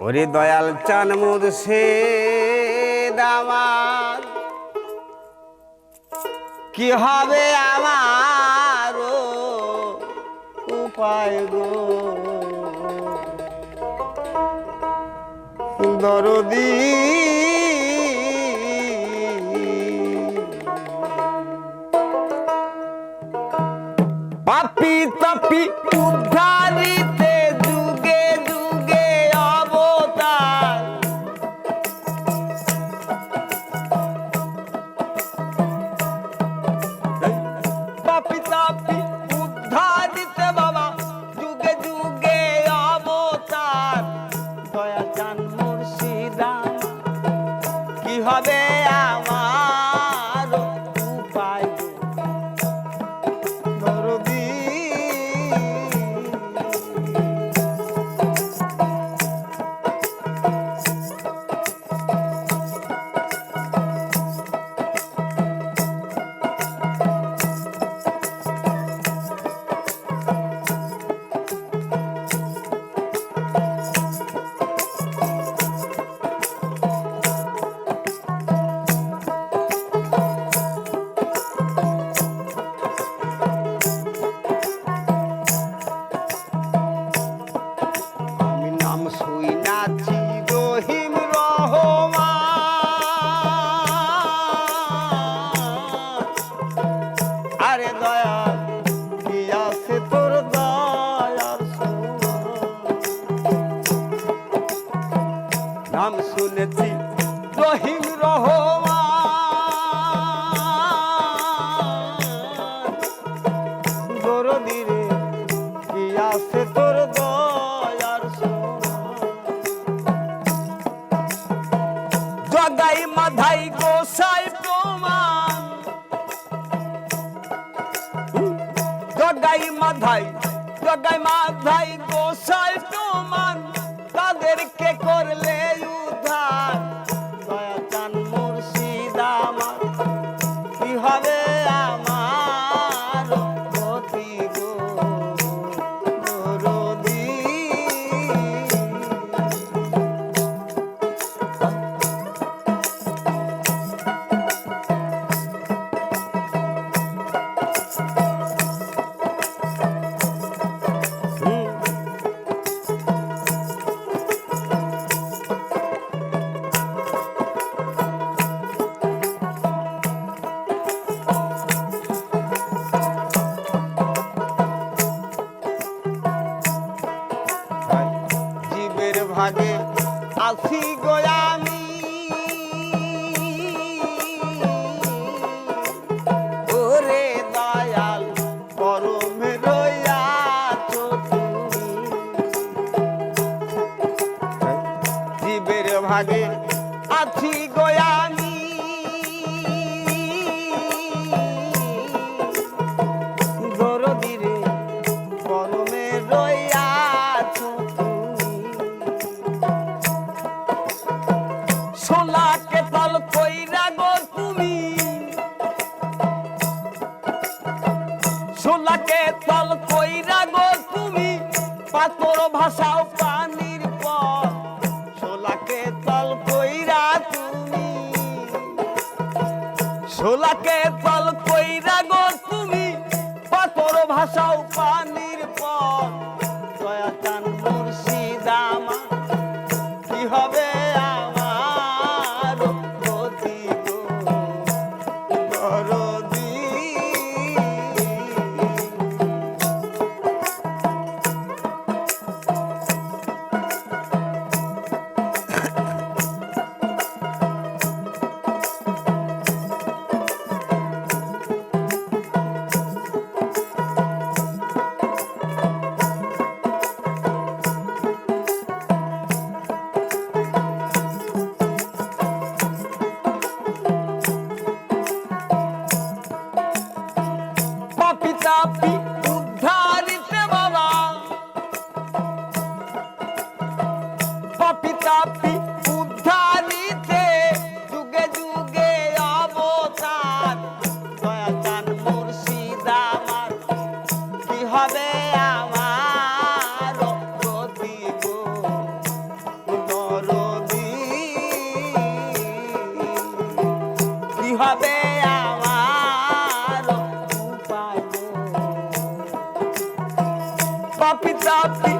ওরে দয়াল চান মুর্শে দামার কি হবে আমার উপায় গো? দরদি। পাপি তাপি উদ্ধারিতে আরে দয়া কি আছে তোর দয়ার নাম শুনেছি রহিম জগাই মাধাই জগাই মাধাই গোসাই তোমান তাদেরকে করলে আসি গোয়ামি ওরে দয়াল পরমে রয়াছো জীবের ভাগে আছি গোয়ামি সোনাকে তল কইরা গো তুমি পাথর ভাষাও পানির পর। সোলাকে তল কইরা তুমি সোলাকে তল কইরা গো তুমি পাথর ভাষাও পানির Papi, papi.